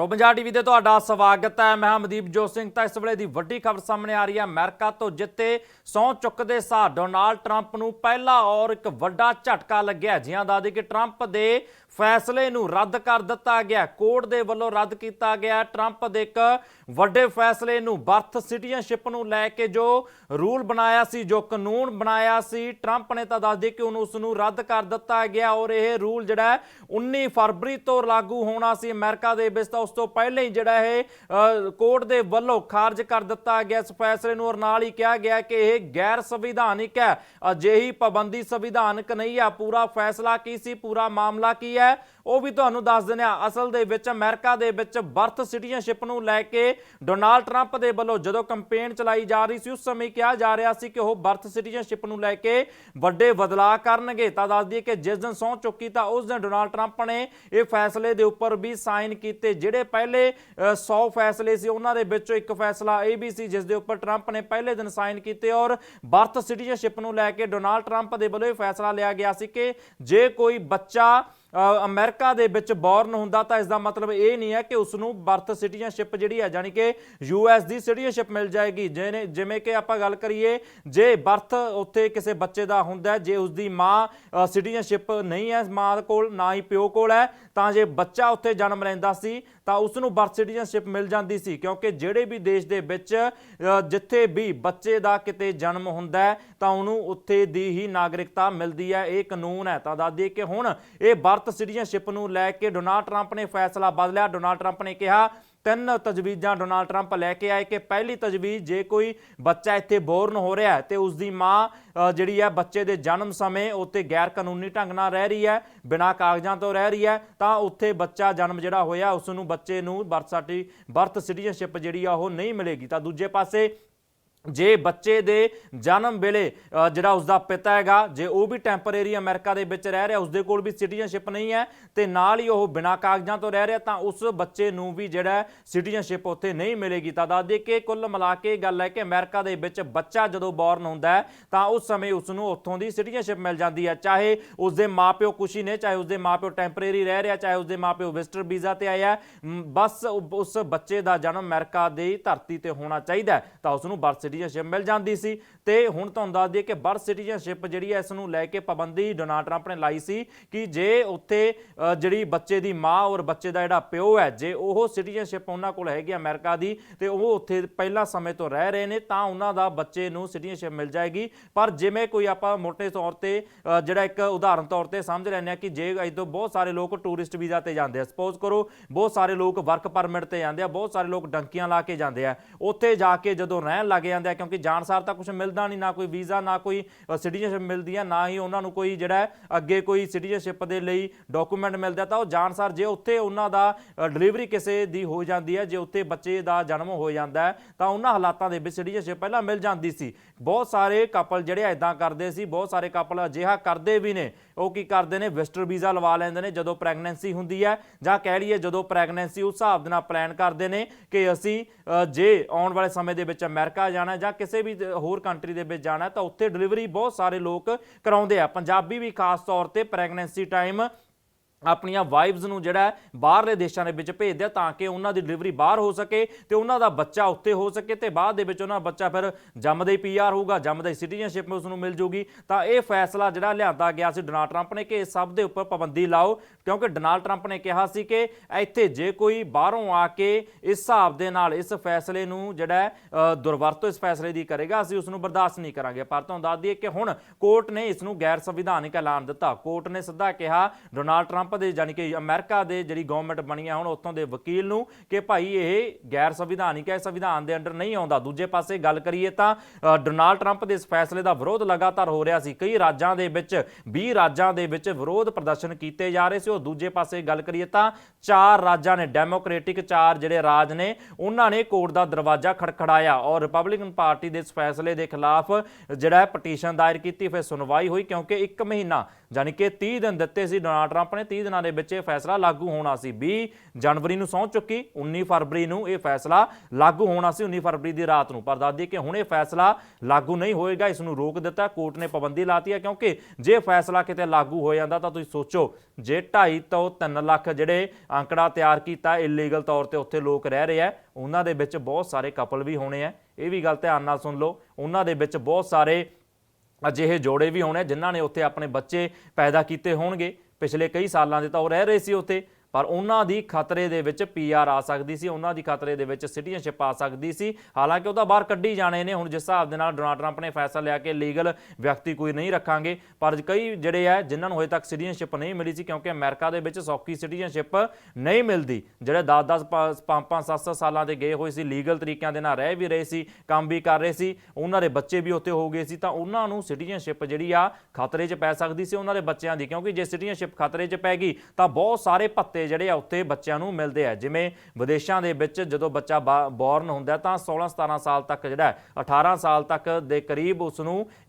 ਪ੍ਰੋਪੰਜਾ TV ਤੇ ਤੁਹਾਡਾ ਸਵਾਗਤ ਹੈ। ਮੈਂ ਅਮਦੀਪ ਜੋਤ ਸਿੰਘ। ਤਾਂ ਇਸ ਵੇਲੇ ਦੀ ਵੱਡੀ ਖਬਰ ਸਾਹਮਣੇ ਆ ਰਹੀ ਹੈ। ਅਮਰੀਕਾ ਤੋਂ ਜਿੱਤੇ ਸੌ ਚੁੱਕਦੇ ਸਾਹ ਡੋਨਾਲਡ ਟਰੰਪ ਨੂੰ ਪਹਿਲਾ ਔਰ ਇੱਕ ਵੱਡਾ ਝਟਕਾ ਲੱਗਿਆ। ਜਿਹਾਂ ਦੱਸਦੇ ਕਿ ਟਰੰਪ ਦੇ ਫੈਸਲੇ ਨੂੰ ਰੱਦ ਕਰ ਦਿੱਤਾ ਗਿਆ। ਕੋਰਟ ਦੇ ਵੱਲੋਂ ਰੱਦ ਕੀਤਾ ਗਿਆ। ਟਰੰਪ ਦੇ ਇੱਕ ਵੱਡੇ ਫੈਸਲੇ ਨੂੰ ਬਰਥ ਸਿਟੀਜ਼ਨਸ਼ਿਪ ਨੂੰ ਲੈ ਕੇ ਜੋ ਰੂਲ ਬਣਾਇਆ ਸੀ, ਜੋ ਕਾਨੂੰਨ ਬਣਾਇਆ ਸੀ, ਟਰੰਪ ਨੇ ਤਾਂ ਦੱਸ ਦੇ ਕਿ ਉਹਨੂੰ ਉਸ ਨੂੰ ਰੱਦ ਕਰ ਦਿੱਤਾ ਗਿਆ। ਔਰ ਇਹ ਰੂਲ ਜਿਹੜਾ ਹੈ 19 ਫਰਵਰੀ ਤੋਂ ਲਾਗੂ ਹੋਣਾ ਸੀ ਅਮਰੀਕਾ ਦੇ ਵਿੱਚ। ਤਾਂ ਉਸ ਤੋਂ ਪਹਿਲਾਂ ਹੀ ਜਿਹੜਾ ਇਹ ਕੋਰਟ ਦੇ ਵੱਲੋਂ ਖਾਰਜ ਕਰ ਦਿੱਤਾ ਗਿਆ। ਇਸ ਫੈਸਲੇ ਨੂੰ ਔਰ ਨਾਲ ਹੀ ਕਿਹਾ ਗਿਆ ਕਿ ਇਹ ਗੈਰ ਸੰਵਿਧਾਨਿਕ ਹੈ। ਅਜਿਹੀ ਪਾਬੰਦੀ ਸੰਵਿਧਾਨਕ ਨਹੀਂ ਹੈ। ਪੂਰਾ ਫੈਸਲਾ ਕੀ ਸੀ? ਪੂਰਾ ਮਾਮਲਾ ਕੀ ਹੈ? ਉਹ ਵੀ ਤੁਹਾਨੂੰ ਦੱਸ ਦਿੰਦੇ ਆ ਅਸਲ ਦੇ ਵਿੱਚ ਅਮਰੀਕਾ ਦੇ ਵਿੱਚ ਬਰਥ ਸਿਟੀਜ਼ਨਸ਼ਿਪ ਨੂੰ ਲੈ ਕੇ ਡੋਨਾਲਡ ਟਰੰਪ ਦੇ ਵੱਲੋਂ ਜਦੋਂ ਕੰਪੇਨ ਚਲਾਈ ਜਾ ਰਹੀ ਸੀ, ਉਸ ਸਮੇਂ ਕਿਹਾ ਜਾ ਰਿਹਾ ਸੀ ਕਿ ਉਹ ਬਰਥ ਸਿਟੀਜ਼ਨਸ਼ਿਪ ਨੂੰ ਲੈ ਕੇ ਵੱਡੇ ਬਦਲਾਅ ਕਰਨਗੇ। ਤਾਂ ਦੱਸ ਦਈਏ ਕਿ ਜਿਸ ਦਿਨ ਸਹੁੰ ਚੁੱਕੀ, ਤਾਂ ਉਸ ਦਿਨ ਡੋਨਾਲਡ ਟਰੰਪ ਨੇ ਇਹ ਫੈਸਲੇ ਦੇ ਉੱਪਰ ਵੀ ਸਾਈਨ ਕੀਤੇ, ਜਿਹੜੇ ਪਹਿਲੇ ਅ, 100 ਫੈਸਲੇ ਸੀ। ਉਹਨਾਂ ਦੇ ਵਿੱਚੋਂ ਇੱਕ ਫੈਸਲਾ ਇਹ ਵੀ ਸੀ ਜਿਸ ਦੇ ਉੱਪਰ ਟਰੰਪ ਨੇ ਪਹਿਲੇ ਦਿਨ ਸਾਈਨ ਕੀਤੇ ਔਰ ਬਰਥ ਸਿਟੀਜ਼ਨਸ਼ਿਪ ਨੂੰ ਲੈ ਕੇ ਡੋਨਾਲਡ ਟਰੰਪ ਦੇ ਵੱਲੋਂ ਇਹ ਫੈਸਲਾ ਲਿਆ ਗਿਆ ਸੀ ਕਿ ਜੇ ਕੋਈ ਬੱਚਾ ਅਮਰੀਕਾ ਦੇ ਵਿੱਚ ਬੌਰਨ ਹੁੰਦਾ ਤਾਂ ਇਸ ਦਾ ਮਤਲਬ ਇਹ ਨਹੀਂ ਹੈ ਕਿ ਉਸ ਨੂੰ ਬਰਥ ਸਿਟੀਜ਼ਨਸ਼ਿਪ ਜਿਹੜੀ ਹੈ ਯਾਨੀ ਕਿ ਯੂ ਯੂਐਸ ਦੀ ਸਿਟੀਜ਼ਨਸ਼ਿਪ ਮਿਲ ਜਾਏਗੀ। ਜਿਹਨੇ ਜਿਵੇਂ ਕਿ ਆਪਾਂ ਗੱਲ ਕਰੀਏ, ਜੇ ਬਰਥ ਉੱਥੇ ਕਿਸੇ ਬੱਚੇ ਦਾ ਹੁੰਦਾ ਜੇ ਉਸ ਦੀ ਮਾਂ ਸਿਟੀਜ਼ਨਸ਼ਿਪ ਨਹੀਂ ਹੈ, ਮਾਂ ਕੋਲ, ਨਾ ਹੀ ਪਿਓ ਕੋਲ ਹੈ, ਤਾਂ ਜੇ ਬੱਚਾ ਉੱਥੇ ਜਨਮ ਲੈਂਦਾ ਸੀ, ਤਾਂ ਉਸ ਨੂੰ ਬਰਥ ਸਿਟੀਜ਼ਨਸ਼ਿਪ ਮਿਲ ਜਾਂਦੀ ਸੀ। ਕਿਉਂਕਿ ਜਿਹੜੇ ਵੀ ਦੇਸ਼ ਦੇ ਵਿੱਚ ਜਿੱਥੇ ਵੀ ਬੱਚੇ ਦਾ ਕਿਤੇ ਜਨਮ ਹੁੰਦਾ ਹੈ ਤਾਂ ਉਹਨੂੰ ਉੱਥੇ ਦੀ ਹੀ ਨਾਗਰਿਕਤਾ ਮਿਲਦੀ ਹੈ, ਇਹ ਕਾਨੂੰਨ ਹੈ। ਤਾਂ ਦੱਸ ਦਈਏ ਕਿ ਹੁਣ ਇਹ ਬਰਥ ਸਿਟੀਜ਼ਨਸ਼ਿਪ ਨੂੰ ਲੈ ਕੇ ਡੋਨਾਲਡ ਟਰੰਪ ਨੇ ਫੈਸਲਾ ਬਦਲਿਆ। ਡੋਨਾਲਡ ਟਰੰਪ ਨੇ ਕਿਹਾ, ਤਿੰਨ ਤਜਵੀਜ਼ਾਂ ਡੋਨਾਲਡ ਟਰੰਪ ਲੈ ਕੇ ਆਏ ਕਿ ਪਹਿਲੀ ਤਜਵੀਜ਼ ਜੇ ਕੋਈ ਬੱਚਾ ਇੱਥੇ ਬੋਰਨ ਹੋ ਰਿਹਾ ਹੈ ਤੇ ਉਸ ਦੀ ਮਾਂ ਜਿਹੜੀ ਹੈ ਬੱਚੇ ਦੇ ਜਨਮ ਸਮੇਂ ਉੱਤੇ ਗੈਰ ਕਾਨੂੰਨੀ ਢੰਗ ਨਾਲ ਰਹਿ ਰਹੀ ਹੈ, ਬਿਨਾਂ ਕਾਗਜ਼ਾਂ ਤੋਂ ਰਹਿ ਰਹੀ ਹੈ, ਤਾਂ ਉੱਥੇ ਬੱਚਾ ਜਨਮ ਜਿਹੜਾ ਹੋਇਆ, ਉਸ ਨੂੰ ਬੱਚੇ ਨੂੰ ਬਰਥ ਸਰਟੀ ਬਰਥ ਸਿਟੀਜ਼ਨਸ਼ਿਪ ਜਿਹੜੀ ਆ ਉਹ ਨਹੀਂ ਮਿਲੇਗੀ। ਤਾਂ ਦੂਜੇ ਪਾਸੇ ਜੇ ਬੱਚੇ ਦੇ ਜਨਮ ਵੇਲੇ ਅ, ਜਿਹੜਾ ਉਸਦਾ ਪਿਤਾ ਹੈਗਾ ਜੇ ਉਹ ਵੀ ਟੈਂਪਰੇਰੀ ਅਮਰੀਕਾ ਦੇ ਵਿੱਚ ਰਹਿ ਰਿਹਾ ਉਸਦੇ ਕੋਲ ਵੀ ਸਿਟੀਜ਼ਨਸ਼ਿਪ ਨਹੀਂ ਹੈ ਤੇ ਨਾਲ ਹੀ ਉਹ ਬਿਨਾਂ ਕਾਗਜ਼ਾਂ ਤੋਂ ਰਹਿ ਰਿਹਾ ਤਾਂ ਉਸ ਬੱਚੇ ਨੂੰ ਵੀ ਜਿਹੜਾ ਸਿਟੀਜ਼ਨਸ਼ਿਪ ਉੱਥੇ ਨਹੀਂ ਮਿਲੇਗੀ। ਤਾਂ ਦੱਸ ਦੇ ਕਿ ਕੁੱਲ ਮਿਲਾ ਕੇ ਇਹ ਗੱਲ ਹੈ ਕਿ ਅਮਰੀਕਾ ਦੇ ਵਿੱਚ ਬੱਚਾ ਜਦੋਂ ਬੌਰਨ ਹੁੰਦਾ ਹੈ ਤਾਂ ਉਸ ਸਮੇਂ ਉਸ ਨੂੰ ਉੱਥੋਂ ਦੀ ਸਿਟੀਜ਼ਨਸ਼ਿਪ ਮਿਲ ਜਾਂਦੀ ਹੈ। ਚਾਹੇ ਉਸਦੇ ਮਾਪਿਓ ਖੁਸ਼ੀ ਨੇ ਚਾਹੇ ਉਸਦੇ ਮਾਪਿਓ ਟੈਂਪਰੇਰੀ ਰਹਿ ਰਿਹਾ ਚਾਹੇ ਉਸਦੇ ਮਾਪਿਓ ਵਿਜ਼ਟਰ ਵੀਜ਼ਾ ਤੇ ਆਇਆ ਬਸ ਉਹ- ਉਸ ਬੱਚੇ ਦਾ ਜਨਮ ਅਮਰੀਕਾ ਦੀ ਧਰਤੀ ਤੇ ਹੋਣਾ ਚਾਹੀਦਾ ਤਾਂ ਉਸ ਨੂੰ ਬਰਥ ਸਿਟੀਜ਼ਨਸ਼ਿਪ ਮਿਲ ਜਾਂਦੀ ਸੀ ਤੇ ਹੁਣ ਤੁਹਾਨੂੰ ਦੱਸ ਦਈਏ ਕਿ ਬਰਥ ਸਿਟੀਜ਼ਨਸ਼ਿਪ ਜਿਹੜੀ ਹੈ, ਇਸ ਨੂੰ ਲੈ ਕੇ ਪਾਬੰਦੀ ਡੋਨਾਲਡ ਟਰੰਪ ਨੇ ਲਾਈ ਸੀ ਕਿ ਜੇ ਉੱਥੇ ਜਿਹੜੀ ਬੱਚੇ ਦੀ ਮਾਂ ਔਰ ਬੱਚੇ ਦਾ ਜਿਹੜਾ ਪਿਓ ਹੈ, ਜੇ ਉਹ ਸਿਟੀਜ਼ਨਸ਼ਿਪ ਉਹਨਾਂ ਕੋਲ ਹੈਗੀ ਅਮਰੀਕਾ ਦੀ ਤੇ ਉਹ ਉੱਥੇ ਪਹਿਲਾਂ ਸਮੇਂ ਤੋਂ ਰਹਿ ਰਹੇ ਨੇ, ਤਾਂ ਉਹਨਾਂ ਦਾ ਬੱਚੇ ਨੂੰ ਸਿਟੀਜ਼ਨਸ਼ਿਪ ਮਿਲ ਜਾਏਗੀ। ਪਰ ਜਿਵੇਂ ਕੋਈ ਆਪਾਂ ਮੋਟੇ ਤੌਰ ਤੇ ਜਿਹੜਾ ਇੱਕ ਉਦਾਹਰਨ ਤੌਰ ਤੇ ਸਮਝ ਲੈਂਦੇ ਆ ਕਿ ਜੇ ਇਦੋਂ ਬਹੁਤ ਸਾਰੇ ਲੋਕ ਟੂਰਿਸਟ ਵੀਜ਼ਾ ਤੇ ਜਾਂਦੇ ਆ, ਸਪੋਜ਼ ਕਰੋ ਬਹੁਤ ਸਾਰੇ ਲੋਕ ਵਰਕ ਪਰਮਿਟ ਤੇ ਜਾਂਦੇ ਆ, ਬਹੁਤ ਸਾਰੇ ਲੋਕ ਡੰਕੀਆਂ ਲਾ ਕੇ ਜਾਂਦੇ ਆ, ਉੱਥੇ ਜਾ ਕੇ ਜਦੋਂ ਰਹਿਣ ਲੱਗ ਜਾਂਦੇ ਆ, ਕਿਉਂਕਿ ਜਾਣਸਾਰ ਤਾਂ ਕੁਝ ਮਿਲਦਾ ਨਹੀਂ, ਨਾ ਕੋਈ ਵੀਜ਼ਾ, ਨਾ ਕੋਈ ਸਿਟੀਜ਼ਨਸ਼ਿਪ ਮਿਲਦੀ ਆ, ਨਾ ਹੀ ਉਹਨਾਂ ਨੂੰ ਕੋਈ ਜਿਹੜਾ ਅੱਗੇ ਕੋਈ ਸਿਟੀਜ਼ਨਸ਼ਿਪ ਦੇ ਲਈ ਡਾਕੂਮੈਂਟ ਮਿਲਦਾ, ਤਾਂ ਉਹ ਜਾਣਸਾਰ ਜੇ ਉੱਥੇ ਉਹਨਾਂ ਦਾ ਡਿਲੀਵਰੀ ਕਿਸੇ ਦੀ ਹੋ ਜਾਂਦੀ ਹੈ ਜੇ ਉੱਥੇ ਬੱਚੇ ਦਾ ਜਨਮ ਹੋ ਜਾਂਦਾ ਹੈ, ਤਾਂ ਉਹਨਾਂ ਹਾਲਾਤਾਂ ਦੇ ਵਿੱਚ ਸਿਟੀਜ਼ਨਸ਼ਿਪ ਪਹਿਲਾਂ ਮਿਲ ਜਾਂਦੀ ਸੀ। ਬਹੁਤ ਸਾਰੇ ਕਪਲ ਜਿਹੜੇ ਐਦਾਂ ਕਰਦੇ ਸੀ, ਬਹੁਤ ਸਾਰੇ ਕਪਲ ਅਜਿਹਾ ਕਰਦੇ ਵੀ ਨੇ, ਉਹ ਕੀ ਕਰਦੇ ਨੇ ਵਿਜ਼ਟਰ ਵੀਜ਼ਾ ਲਵਾ ਲੈਂਦੇ ਨੇ, ਜਦੋਂ ਪ੍ਰੈਗਨੈਂਸੀ ਹੁੰਦੀ ਹੈ, ਜਾਂ ਕਹਿ ਲਈਏ ਜਦੋਂ ਪ੍ਰੈਗਨੈਂਸੀ ਉਸ ਹਿਸਾਬ ਦੇ ਨਾਲ ਪਲਾਨ ਕਰਦੇ ਨੇ ਕਿ ਅਸੀਂ ਜੇ ਆਉਣ ਵਾਲੇ ਸਮੇਂ ਦੇ ਵਿੱਚ ਅਮਰੀਕਾ ਜਾਣਾ ਜਾਂ ਕਿਸੇ ਵੀ ਹੋਰ ਕੰਟਰੀ ਦੇ ਵਿੱਚ ਜਾਣਾ ਤਾਂ ਉੱਥੇ ਡਿਲੀਵਰੀ ਬਹੁਤ ਸਾਰੇ ਲੋਕ ਕਰਾਉਂਦੇ ਆ। ਪੰਜਾਬੀ ਵੀ ਖਾਸ ਤੌਰ ਤੇ ਪ੍ਰੈਗਨੈਂਸੀ ਟਾਈਮ ਆਪਣੀਆਂ ਵਾਈਫਸ ਨੂੰ ਜਿਹੜਾ ਬਾਹਰਲੇ ਦੇਸ਼ਾਂ ਦੇ ਵਿੱਚ ਭੇਜਦੇ ਆ ਤਾਂ ਕਿ ਉਹਨਾਂ ਦੀ ਡਿਲੀਵਰੀ ਬਾਹਰ ਹੋ ਸਕੇ ਤੇ ਉਹਨਾਂ ਦਾ ਬੱਚਾ ਉੱਥੇ ਹੋ ਸਕੇ ਤੇ ਬਾਅਦ ਦੇ ਵਿੱਚ ਉਹਨਾਂ ਦਾ ਬੱਚਾ ਫਿਰ ਜੰਮਦਾ ਹੀ ਪੀਆਰ ਹੋਊਗਾ, ਜੰਮਦੇ ਸਿਟੀਜ਼ਨਸ਼ਿਪ ਉਸ ਨੂੰ ਮਿਲ ਜੂਗੀ। ਤਾਂ ਇਹ ਫੈਸਲਾ ਜਿਹੜਾ ਲਿਆਂਦਾ ਗਿਆ ਸੀ ਡੋਨਾਲਡ ਟਰੰਪ ਨੇ ਕਿ ਇਸ ਸਭ ਦੇ ਉੱਪਰ ਪਾਬੰਦੀ ਲਾਓ, ਕਿਉਂਕਿ ਡੋਨਾਲਡ ਟਰੰਪ ਨੇ ਕਿਹਾ ਸੀ ਕਿ ਇੱਥੇ ਜੇ ਕੋਈ ਬਾਹਰੋਂ ਆ ਕੇ ਇਸ ਹਿਸਾਬ ਦੇ ਨਾਲ ਇਸ ਫੈਸਲੇ ਨੂੰ ਜਿਹੜਾ ਦੁਰਵਰਤੋਂ ਇਸ ਫੈਸਲੇ ਦੀ ਕਰੇਗਾ, ਅਸੀਂ ਉਸ ਨੂੰ ਬਰਦਾਸ਼ਤ ਨਹੀਂ ਕਰਾਂਗੇ। ਪਰ ਤੁਹਾਨੂੰ ਦੱਸ ਦਈਏ ਕਿ ਹੁਣ ਕੋਰਟ ਨੇ ਇਸ ਨੂੰ ਗੈਰ ਸੰਵਿਧਾਨਿਕ ਐਲਾਨ ਦਿੱਤਾ। ਕੋਰਟ ਨੇ ਸਿੱਧਾ ਕਿਹਾ, ਡੋਨਾਲਡ ਟਰੰਪ ਦੇ ਜਾਨੀ ਕਿ ਅਮਰੀਕਾ ਦੇ ਜਿਹੜੀ ਗਵਰਨਮੈਂਟ ਬਣੀ ਹੈ ਹੁਣ, ਉੱਥੋਂ ਦੇ ਵਕੀਲ ਨੂੰ ਕਿ ਭਾਈ ਇਹ ਗੈਰ ਸੰਵਿਧਾਨਿਕ ਹੈ ਸੰਵਿਧਾਨ ਦੇ ਅੰਡਰ ਨਹੀਂ ਆਉਂਦਾ। ਦੂਜੇ ਪਾਸੇ ਗੱਲ ਕਰੀਏ ਤਾਂ ਡੋਨਾਲਡ ਟਰੰਪ ਦੇ ਇਸ ਫੈਸਲੇ ਦਾ ਵਿਰੋਧ ਲਗਾਤਾਰ ਹੋ ਰਿਹਾ ਸੀ। ਕਈ ਰਾਜਾਂ ਦੇ ਵਿੱਚ 20 ਰਾਜਾਂ ਦੇ ਵਿੱਚ ਵਿਰੋਧ ਪ੍ਰਦਰਸ਼ਨ ਕੀਤੇ ਜਾ ਰਹੇ ਸੀ। ਉਹ ਦੂਜੇ ਪਾਸੇ ਗੱਲ ਕਰੀਏ ਤਾਂ, ਚਾਰ ਰਾਜਾਂ ਨੇ ਡੈਮੋਕ੍ਰੈਟਿਕ ਚਾਰ ਜਿਹੜੇ ਰਾਜ ਨੇ, ਉਹਨਾਂ ਨੇ ਕੋਰਟ ਦਾ ਦਰਵਾਜ਼ਾ ਖੜਖੜਾਇਆ ਔਰ ਰਿਪਬਲਿਕਨ ਪਾਰਟੀ ਦੇ ਇਸ ਫੈਸਲੇ ਦੇ ਖਿਲਾਫ ਜਿਹੜਾ ਪਟੀਸ਼ਨ ਦਾਇਰ ਕੀਤੀ। ਫਿਰ ਸੁਣਵਾਈ ਹੋਈ ਕਿਉਂਕਿ 1 ਮਹੀਨਾ ਯਾਨੀ ਕਿ 30 ਦਿਨ ਦਿੱਤੇ ਸੀ ਡੋਨਾਲਡ ਟਰੰਪ ਨੇ 30 30 ਦਿਨਾਂ ਦੇ ਵਿੱਚ ਇਹ ਫੈਸਲਾ ਲਾਗੂ ਹੋਣਾ ਸੀ। 20 ਜਨਵਰੀ ਨੂੰ ਸਹੁੰ ਚੁੱਕੀ 19 ਫਰਵਰੀ ਨੂੰ ਇਹ ਫੈਸਲਾ ਲਾਗੂ ਹੋਣਾ ਸੀ 19 ਫਰਵਰੀ ਦੀ ਰਾਤ ਨੂੰ। ਪਰ ਦੱਸਦੀ ਕਿ ਹੁਣ ਇਹ ਫੈਸਲਾ ਲਾਗੂ ਨਹੀਂ ਹੋਏਗਾ, ਇਸ ਨੂੰ ਰੋਕ ਦਿੱਤਾ, ਕੋਰਟ ਨੇ ਪਾਬੰਦੀ ਲਾਤੀ ਹੈ, ਕਿਉਂਕਿ ਜੇ ਫੈਸਲਾ ਕਿਤੇ ਲਾਗੂ ਹੋ ਜਾਂਦਾ ਤਾਂ ਤੁਸੀਂ ਸੋਚੋ, ਜੇ 2.5 ਤੋਂ 3 ਲੱਖ ਜਿਹੜੇ ਅੰਕੜਾ ਤਿਆਰ ਕੀਤਾ ਇਲੀਗਲ ਤੌਰ ਤੇ ਉੱਥੇ ਲੋਕ ਰਹਿ ਰਹੇ ਆ, ਉਹਨਾਂ ਦੇ ਵਿੱਚ ਬਹੁਤ ਸਾਰੇ ਕਪਲ ਵੀ ਹੋਣੇ ਆ। ਇਹ ਵੀ ਗੱਲ ਧਿਆਨ ਨਾਲ ਸੁਣ ਲਓ, ਉਹਨਾਂ ਦੇ ਵਿੱਚ ਬਹੁਤ ਸਾਰੇ ਅਜਿਹੇ ਜੋੜੇ ਵੀ ਹੋਣੇ ਜਿਨ੍ਹਾਂ ਨੇ ਉੱਥੇ ਆਪਣੇ ਬੱਚੇ ਪੈਦਾ ਕੀਤੇ ਹੋਣਗੇ। ਪਿਛਲੇ ਕਈ ਸਾਲਾਂ ਦੇ ਤਾਂ ਉਹ ਰਹਿ ਰਹੇ ਸੀ ਉੱਥੇ। ਪਰ ਉਹਨਾਂ ਦੀ ਖਤਰੇ ਦੇ ਵਿੱਚ ਪੀਆਰ ਆ ਸਕਦੀ ਸੀ, ਉਹਨਾਂ ਦੀ ਖਤਰੇ ਦੇ ਵਿੱਚ ਸਿਟੀਜ਼ਨਸ਼ਿਪ ਆ ਸਕਦੀ ਸੀ। ਹਾਲਾਂਕਿ ਉਹ ਤਾਂ ਬਾਹਰ ਕੱਢੀ ਜਾਣੇ ਨੇ, ਹੁਣ ਜਿਸ ਹਿਸਾਬ ਦੇ ਨਾਲ ਡੋਨਾਲਡ ਟਰੰਪ ਨੇ ਫੈਸਲਾ ਲਿਆ ਕਿ ਲੀਗਲ ਵਿਅਕਤੀ ਕੋਈ ਨਹੀਂ ਰੱਖਾਂਗੇ, ਪਰ ਕਈ ਜਿਹੜੇ ਆ, ਜਿਨ੍ਹਾਂ ਨੂੰ ਹਜੇ ਤੱਕ ਸਿਟੀਜ਼ਨਸ਼ਿਪ ਨਹੀਂ ਮਿਲੀ ਸੀ, ਕਿਉਂਕਿ ਅਮਰੀਕਾ ਦੇ ਵਿੱਚ ਸੌਖੀ ਸਿਟੀਜ਼ਨਸ਼ਿਪ ਨਹੀਂ ਮਿਲਦੀ, ਜਿਹੜੇ 10-10 5-5 7-7 ਸਾਲਾਂ ਦੇ ਗਏ ਹੋਏ ਸੀ, ਲੀਗਲ ਤਰੀਕਿਆਂ ਦੇ ਨਾਲ ਰਹਿ ਵੀ ਰਹੇ ਸੀ, ਕੰਮ ਵੀ ਕਰ ਰਹੇ ਸੀ, ਉਹਨਾਂ ਦੇ ਬੱਚੇ ਵੀ ਉੱਥੇ ਹੋ ਗਏ ਸੀ, ਤਾਂ ਉਹਨਾਂ ਨੂੰ ਸਿਟੀਜ਼ਨਸ਼ਿਪ ਜਿਹੜੀ ਆ, ਖਤਰੇ 'ਚ ਪੈ ਸਕਦੀ ਸੀ ਉਹਨਾਂ ਦੇ ਬੱਚਿਆਂ ਦੀ, ਕਿਉਂਕਿ ਜੇ ਸਿਟੀਜ਼ਨਸ਼ਿਪ ਖਤਰੇ 'ਚ ਪੈ ਗਈ, ਤਾਂ ਬਹੁਤ ਸਾਰੇ ਭੱਤੇ ਜਿਹੜੇ ਆ ਉੱਥੇ ਬੱਚਿਆਂ ਨੂੰ ਮਿਲਦੇ ਆ। ਜਿਵੇਂ ਵਿਦੇਸ਼ਾਂ ਦੇ ਵਿੱਚ ਜਦੋਂ ਬੱਚਾ ਬੌਰਨ ਹੁੰਦਾ ਤਾਂ 16 17 ਸਾਲ ਤੱਕ ਜਿਹੜਾ ਹੈ, 18 ਸਾਲ ਤੱਕ ਦੇ ਕਰੀਬ ਉਸ ਨੂੰ ਇੱਕ